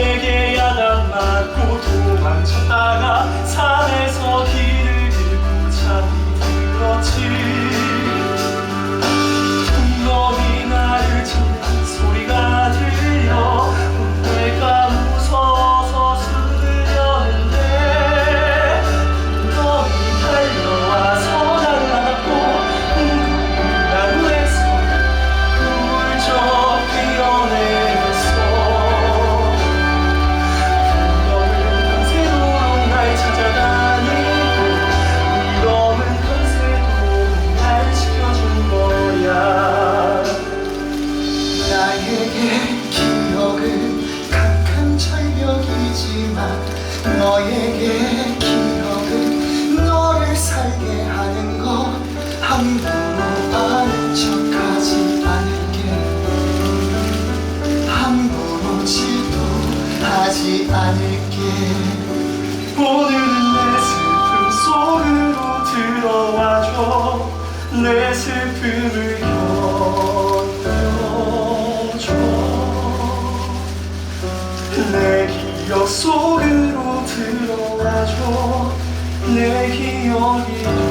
세게 야단맞고 도망쳤다가 산에서 기대 함부로 아는 척하지 않을게. 함부로 질투하지 않을게. 오늘은 내 슬픔 속으로 들어와줘. 내 슬픔을 견뎌줘. 내 기억 속으로 들어와줘. 내 기억이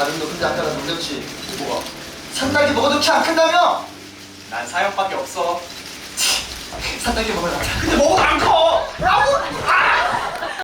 다른도 근데 아까 나 놀렸지 뭐가 산딸기 먹어도 키 안 큰다며? 난 사역밖에 없어. 산딸기 먹으러 가자. 근데 먹어도 안 커! 아